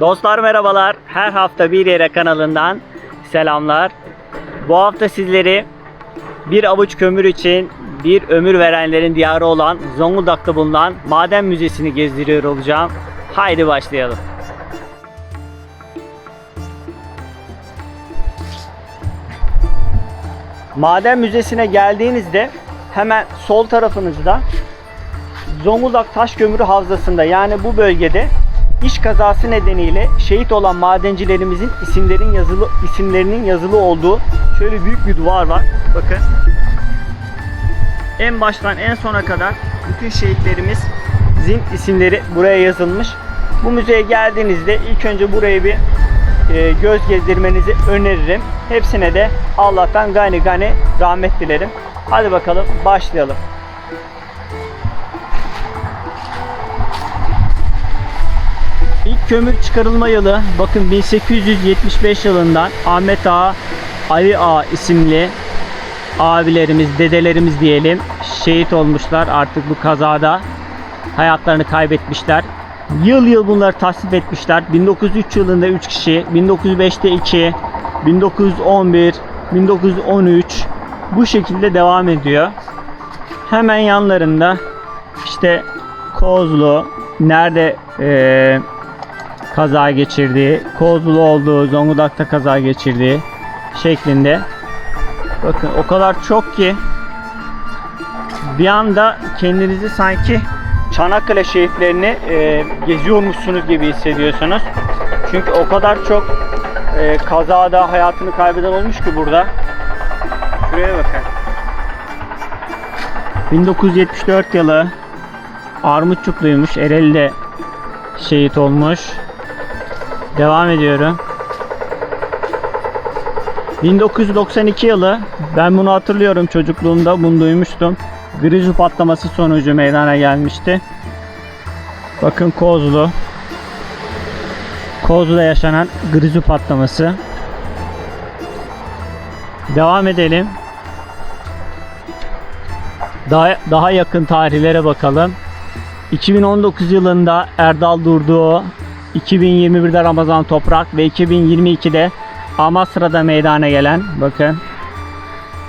Dostlar merhabalar. Her hafta bir yere kanalından selamlar. Bu hafta sizleri bir avuç kömür için bir ömür verenlerin diyarı olan Zonguldak'ta bulunan Maden Müzesi'ni gezdiriyor olacağım. Haydi başlayalım. Maden Müzesi'ne geldiğinizde hemen sol tarafınızda Zonguldak Taş Kömürü Havzası'nda yani bu bölgede iş kazası nedeniyle şehit olan madencilerimizin isimlerin yazılı isimlerinin yazılı olduğu şöyle büyük bir duvar var. Bakın. En baştan en sona kadar bütün şehitlerimizin isimleri buraya yazılmış. Bu müzeye geldiğinizde ilk önce burayı bir e, göz gezdirmenizi öneririm. Hepsine de Allah'tan gani gani rahmet dilerim. Hadi bakalım başlayalım. Kömür çıkarılma yılı bakın 1875 yılından Ahmet Ağa, Ali Ağa isimli abilerimiz, dedelerimiz diyelim şehit olmuşlar artık bu kazada hayatlarını kaybetmişler. Yıl yıl bunları tasnif etmişler. 1903 yılında 3 kişi, 1905'te 2, 1911, 1913 bu şekilde devam ediyor. Hemen yanlarında işte Kozlu nerede eee kaza geçirdiği, Kozlu olduğu, Zonguldak'ta kaza geçirdiği şeklinde. Bakın o kadar çok ki bir anda kendinizi sanki Çanakkale şehitlerini e, geziyormuşsunuz gibi hissediyorsunuz. Çünkü o kadar çok e, kazada hayatını kaybeden olmuş ki burada. Şuraya bakın. 1974 yılı Armutçukluymuş. Ereğli'de şehit olmuş. Devam ediyorum. 1992 yılı ben bunu hatırlıyorum çocukluğumda bunu duymuştum. Grizu patlaması sonucu meydana gelmişti. Bakın Kozlu. Kozlu'da yaşanan grizu patlaması. Devam edelim. Daha, daha yakın tarihlere bakalım. 2019 yılında Erdal Durduğu, 2021'de Ramazan Toprak ve 2022'de Amasra'da meydana gelen bakın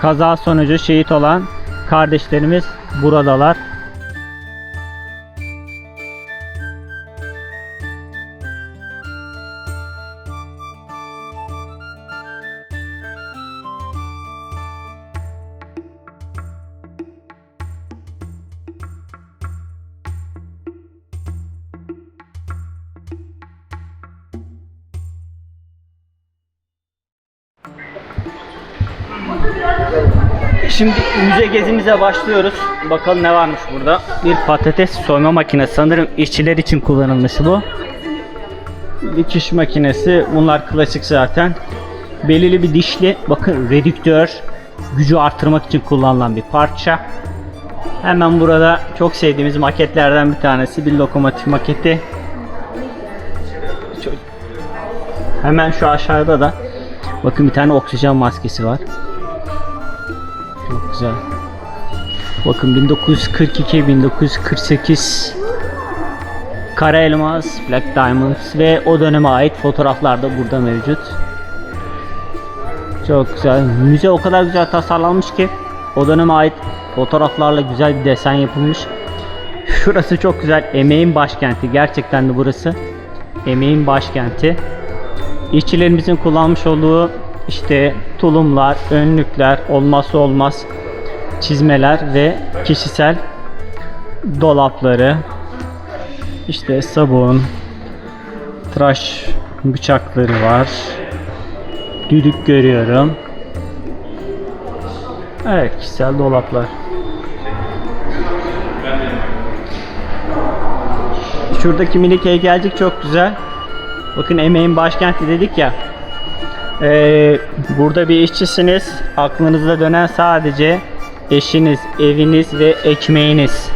kaza sonucu şehit olan kardeşlerimiz buradalar. Gezimize başlıyoruz. Bakalım ne varmış burada. Bir patates soyma makinesi. Sanırım işçiler için kullanılmış bu. Dikiş makinesi. Bunlar klasik zaten. Belirli bir dişli. Bakın redüktör. Gücü artırmak için kullanılan bir parça. Hemen burada çok sevdiğimiz maketlerden bir tanesi. Bir lokomotif maketi. Hemen şu aşağıda da bakın bir tane oksijen maskesi var. Çok güzel. Bakın 1942, 1948 Kara Elmas, Black Diamonds ve o döneme ait fotoğraflar da burada mevcut. Çok güzel. Müze o kadar güzel tasarlanmış ki o döneme ait fotoğraflarla güzel bir desen yapılmış. Şurası çok güzel. Emeğin başkenti. Gerçekten de burası. Emeğin başkenti. İşçilerimizin kullanmış olduğu işte tulumlar, önlükler, olmazsa olmaz çizmeler ve kişisel dolapları, işte sabun, tıraş bıçakları var. Düdük görüyorum. Evet, kişisel dolaplar. Şuradaki minik heykelcik çok güzel. Bakın emeğin başkenti dedik ya. Ee, burada bir işçisiniz. Aklınızda dönen sadece eşiniz, eviniz ve ekmeğiniz.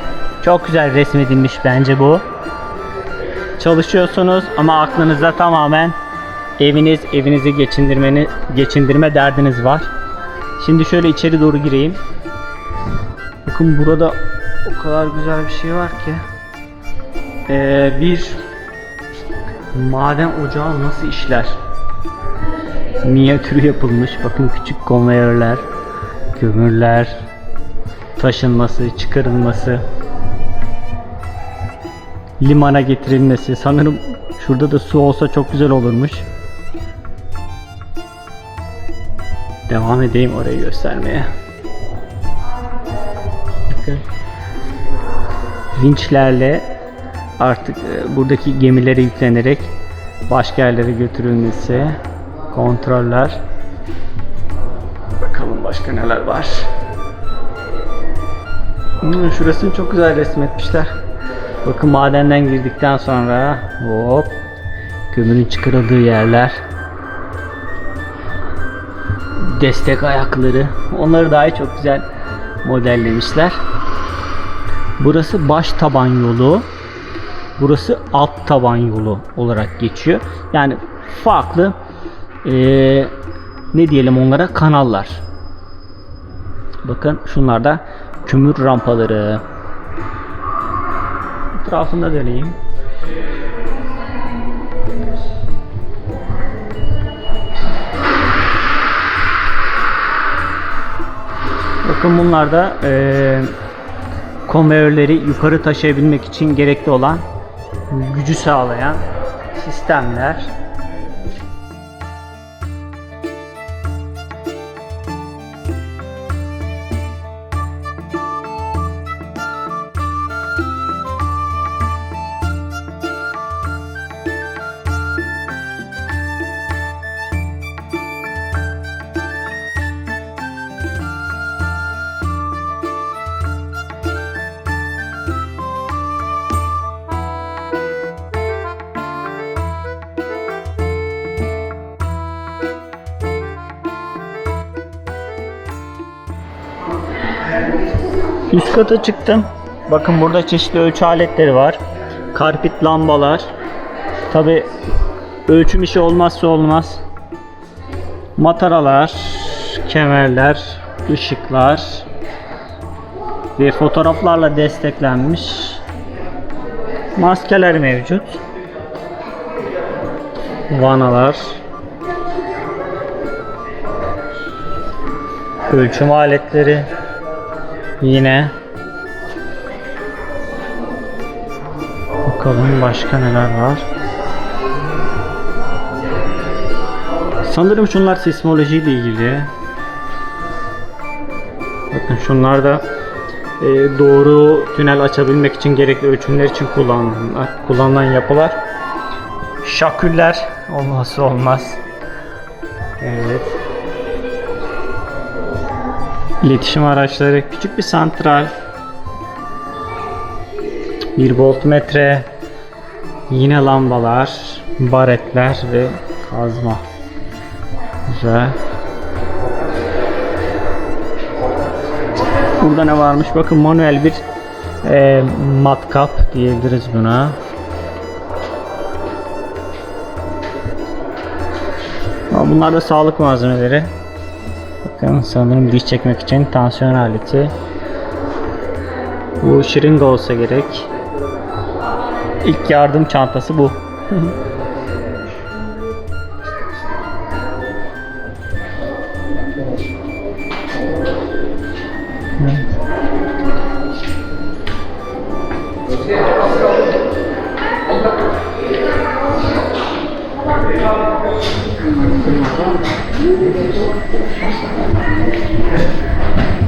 Çok güzel resmedilmiş bence bu. Çalışıyorsunuz ama aklınızda tamamen eviniz, evinizi geçindirmeni, geçindirme derdiniz var. Şimdi şöyle içeri doğru gireyim. Bakın burada o kadar güzel bir şey var ki. Ee, bir maden ocağı nasıl işler? Minyatürü yapılmış. Bakın küçük konveyörler, kömürler, taşınması, çıkarılması, limana getirilmesi. Sanırım şurada da su olsa çok güzel olurmuş. Devam edeyim orayı göstermeye. Vinçlerle artık e, buradaki gemilere yüklenerek başka yerlere götürülmesi, kontroller. Bakalım başka neler var. Hmm, şurasını çok güzel resmetmişler. Bakın madenden girdikten sonra hop kömürün çıkarıldığı yerler. Destek ayakları. Onları dahi çok güzel modellemişler. Burası baş taban yolu. Burası alt taban yolu olarak geçiyor. Yani farklı eee, ne diyelim onlara kanallar. Bakın şunlar da kömür rampaları. Etrafında döneyim. Bakın bunlar da eee konveyörleri yukarı taşıyabilmek için gerekli olan gücü sağlayan sistemler. Üst kata çıktım. Bakın burada çeşitli ölçü aletleri var. Karpit lambalar. Tabi ölçüm işi olmazsa olmaz. Mataralar, kemerler, ışıklar ve fotoğraflarla desteklenmiş maskeler mevcut. Vanalar. Ölçüm aletleri. Yine bakalım başka neler var. Sanırım şunlar sismoloji ile ilgili. Bakın şunlar da e, doğru tünel açabilmek için gerekli ölçümler için kullanılan, kullanılan yapılar. Şaküller olmazsa olmaz. Evet. İletişim araçları, küçük bir santral, bir voltmetre, yine lambalar, baretler ve kazma. Güzel. Burada ne varmış? Bakın manuel bir e, matkap diyebiliriz buna. Bunlar da sağlık malzemeleri. Bakın sanırım diş çekmek için tansiyon aleti. Bu şırınga olsa gerek. İlk yardım çantası bu.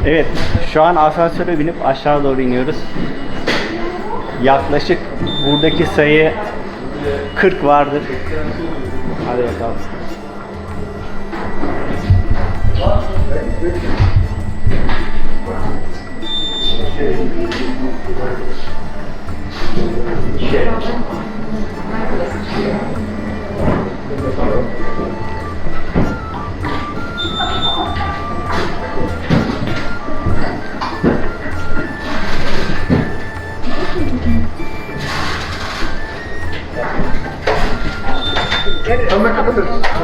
Evet, şu an asansöre binip aşağı doğru iniyoruz. Yaklaşık buradaki sayı 40 vardır. Hadi bakalım. Thank you. otur.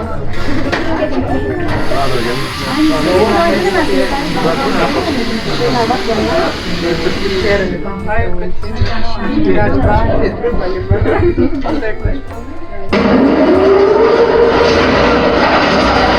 Biraz daha Thank you.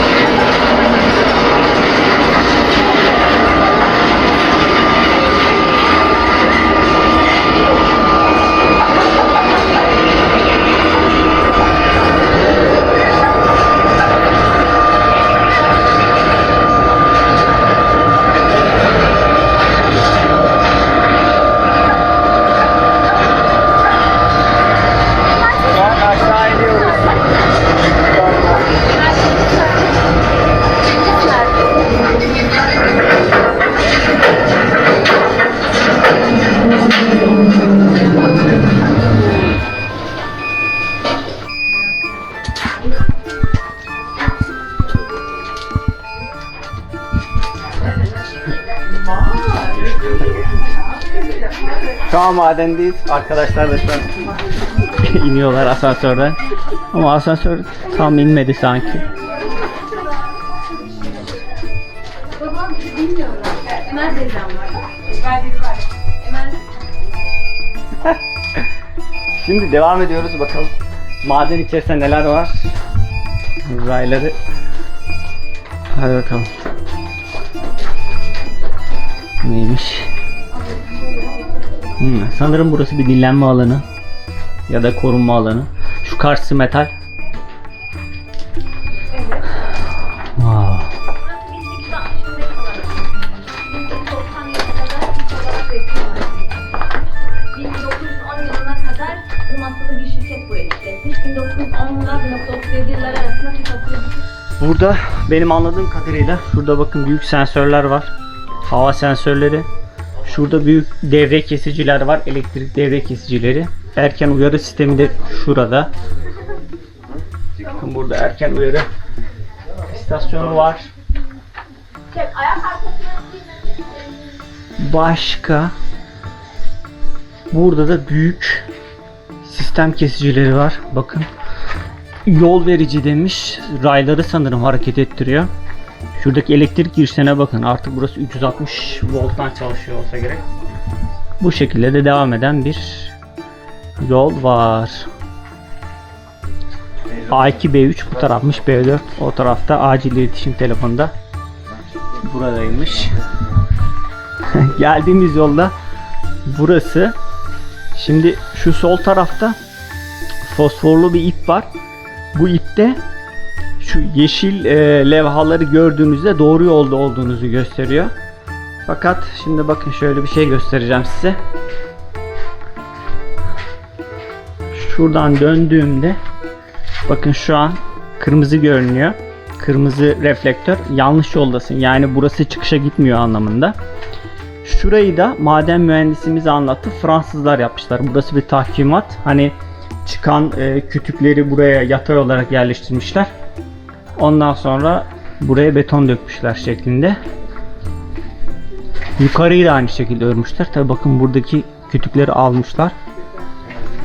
Madendeyiz. Arkadaşlar da şu an iniyorlar asansörden. Ama asansör tam inmedi sanki. Şimdi devam ediyoruz bakalım. Maden içerisinde neler var? Rayları. Hadi bakalım. Neymiş? Sanırım burası bir dinlenme alanı. Ya da korunma alanı. Şu karşısı metal. Wow. 1910 yılına kadar Irmaklı'da bir şirket burayı işletmiş. 1910 ile 1937 yılları arasında toplu Burada benim anladığım kadarıyla şurada bakın büyük sensörler var. Hava sensörleri. Şurada büyük devre kesiciler var. Elektrik devre kesicileri. Erken uyarı sistemi de şurada. Bakın burada erken uyarı istasyonu var. Başka burada da büyük sistem kesicileri var. Bakın yol verici demiş. Rayları sanırım hareket ettiriyor. Şuradaki elektrik girişlerine bakın. Artık burası 360 volttan çalışıyor olsa gerek. Bu şekilde de devam eden bir yol var. A2 B3 bu tarafmış B4 o tarafta acil iletişim telefonda buradaymış. Geldiğimiz yolda burası. Şimdi şu sol tarafta fosforlu bir ip var. Bu ipte şu yeşil e, levhaları gördüğünüzde doğru yolda olduğunuzu gösteriyor. Fakat şimdi bakın şöyle bir şey göstereceğim size. Şuradan döndüğümde bakın şu an kırmızı görünüyor. Kırmızı reflektör yanlış yoldasın. Yani burası çıkışa gitmiyor anlamında. Şurayı da maden mühendisimiz anlattı. Fransızlar yapmışlar. Burası bir tahkimat. Hani çıkan e, kütükleri buraya yatay olarak yerleştirmişler. Ondan sonra buraya beton dökmüşler şeklinde. Yukarıyı da aynı şekilde örmüşler. Tabi bakın buradaki kütükleri almışlar.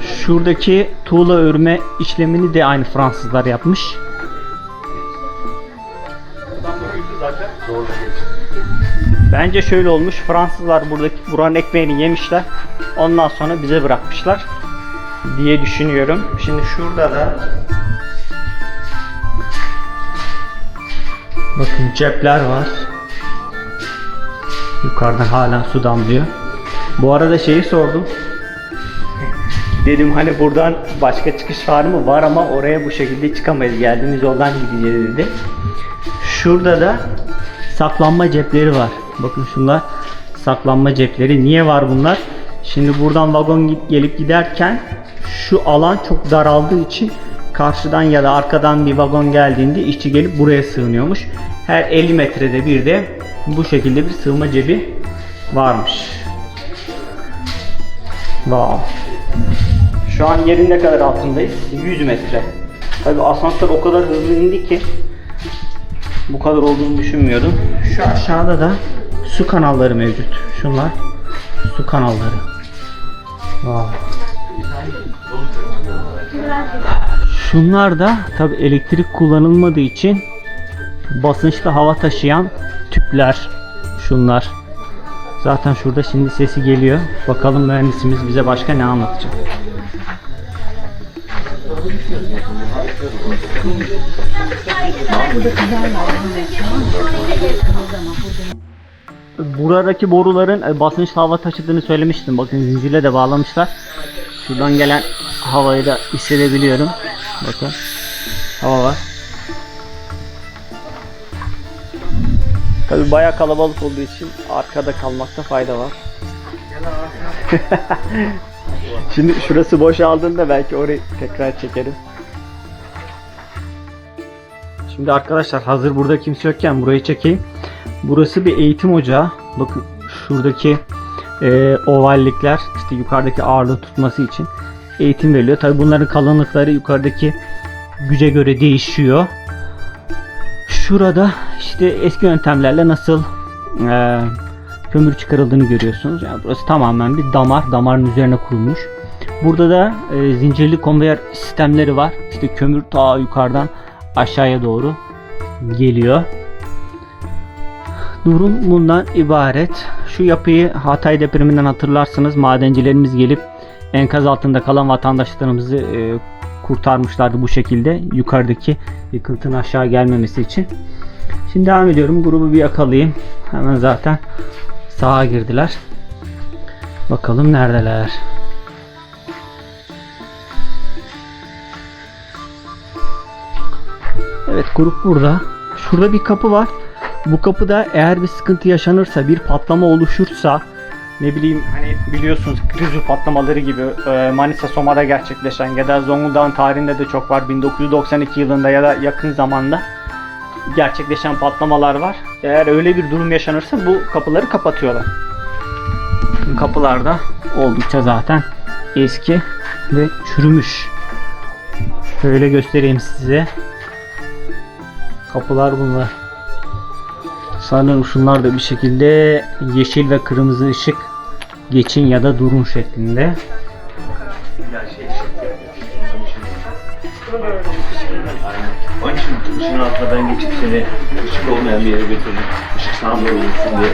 Şuradaki tuğla örme işlemini de aynı Fransızlar yapmış. Bence şöyle olmuş. Fransızlar buradaki buranın ekmeğini yemişler. Ondan sonra bize bırakmışlar diye düşünüyorum. Şimdi şurada da bakın cepler var. Yukarıdan hala su damlıyor. Bu arada şeyi sordum. Dedim hani buradan başka çıkış var mı? Var ama oraya bu şekilde çıkamayız. Geldiğimiz yoldan gideceğiz dedi. Şurada da saklanma cepleri var. Bakın şunlar saklanma cepleri. Niye var bunlar? Şimdi buradan vagon gelip giderken şu alan çok daraldığı için karşıdan ya da arkadan bir vagon geldiğinde işçi gelip buraya sığınıyormuş. Her 50 metrede bir de bu şekilde bir sığınma cebi varmış. Wow. Şu an yerin ne kadar altındayız? 100 metre. Tabi asansör o kadar hızlı indi ki bu kadar olduğunu düşünmüyordum. Şu aşağıda da su kanalları mevcut. Şunlar su kanalları. Wow. Şunlar da tabi elektrik kullanılmadığı için basınçlı hava taşıyan tüpler. Şunlar. Zaten şurada şimdi sesi geliyor. Bakalım mühendisimiz bize başka ne anlatacak. Buradaki boruların e, basınçlı hava taşıdığını söylemiştim. Bakın zincirle de bağlamışlar. Şuradan gelen havayı da hissedebiliyorum. Bakın. Hava var. Tabi baya kalabalık olduğu için arkada kalmakta fayda var. Şimdi şurası boşaldığında belki orayı tekrar çekerim. Şimdi arkadaşlar hazır burada kimse yokken burayı çekeyim. Burası bir eğitim ocağı. Bakın şuradaki e, ovallikler işte yukarıdaki ağırlığı tutması için eğitim veriliyor. Tabi bunların kalınlıkları yukarıdaki güce göre değişiyor. Şurada işte eski yöntemlerle nasıl e, kömür çıkarıldığını görüyorsunuz. Yani burası tamamen bir damar, damarın üzerine kurulmuş. Burada da e, zincirli konveyor sistemleri var. İşte kömür ta yukarıdan aşağıya doğru geliyor. Durum bundan ibaret. Şu yapıyı Hatay depreminden hatırlarsınız. Madencilerimiz gelip enkaz altında kalan vatandaşlarımızı e, kurtarmışlardı bu şekilde. Yukarıdaki yıkıntının aşağı gelmemesi için. Şimdi devam ediyorum. Grubu bir yakalayayım. Hemen zaten sağa girdiler. Bakalım neredeler. Evet grup burada. Şurada bir kapı var. Bu kapıda eğer bir sıkıntı yaşanırsa, bir patlama oluşursa ne bileyim hani biliyorsunuz Krizu patlamaları gibi e, Manisa Soma'da gerçekleşen ya da Zonguldak'ın tarihinde de çok var 1992 yılında ya da yakın zamanda gerçekleşen patlamalar var. Eğer öyle bir durum yaşanırsa bu kapıları kapatıyorlar. Kapılar da oldukça zaten eski ve çürümüş. Şöyle göstereyim size. Kapılar bunlar. Sanırım şunlar da bir şekilde yeşil ve kırmızı ışık geçin ya da durun şeklinde. Onun için ışığın altına ben geçip seni ışık olmayan bir yere götürdüm. Işık sana doğru olsun diye.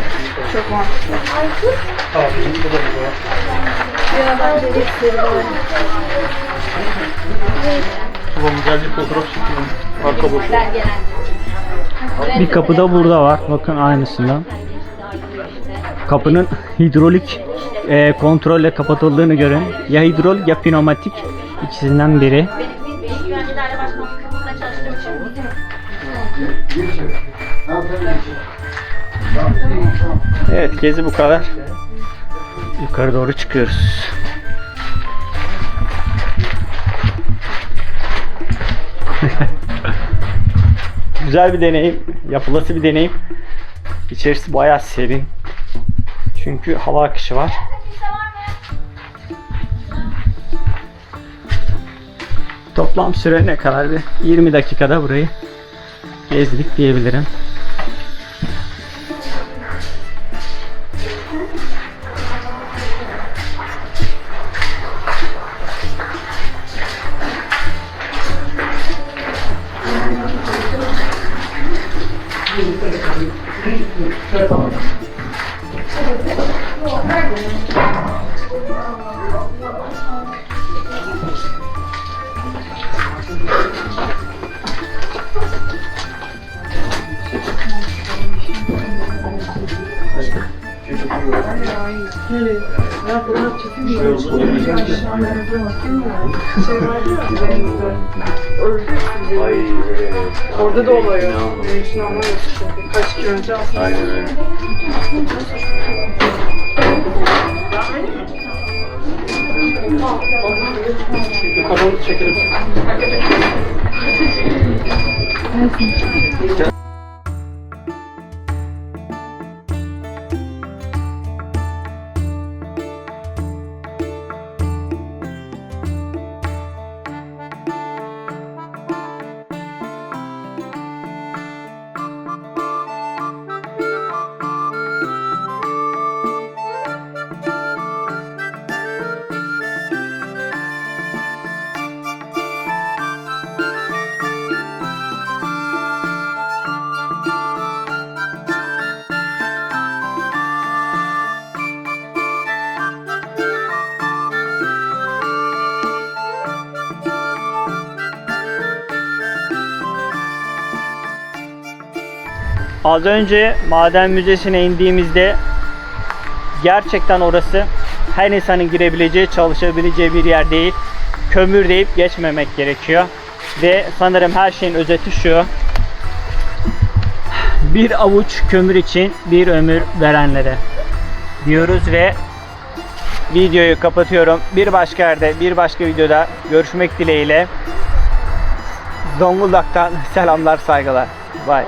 Bir kapı da burada var. Bakın aynısından. Kapının hidrolik e, kontrolle kapatıldığını görün. Ya hidrolik ya pneumatik ikisinden biri. Evet gezi bu kadar. Yukarı doğru çıkıyoruz. Güzel bir deneyim. Yapılası bir deneyim. İçerisi bayağı serin. Çünkü hava akışı var. Toplam süre ne kadardı? 20 dakikada burayı gezdik diyebilirim. Ay evet. Orada da oluyor. İnanılmaz. Benim için anlamıyorsun çünkü. Kaç kilometre aslında. Aynen öyle. Yukarı çekelim. Az önce maden müzesine indiğimizde gerçekten orası her insanın girebileceği, çalışabileceği bir yer değil. Kömür deyip geçmemek gerekiyor. Ve sanırım her şeyin özeti şu. Bir avuç kömür için bir ömür verenlere diyoruz ve videoyu kapatıyorum. Bir başka yerde, bir başka videoda görüşmek dileğiyle. Zonguldak'tan selamlar, saygılar. Bye.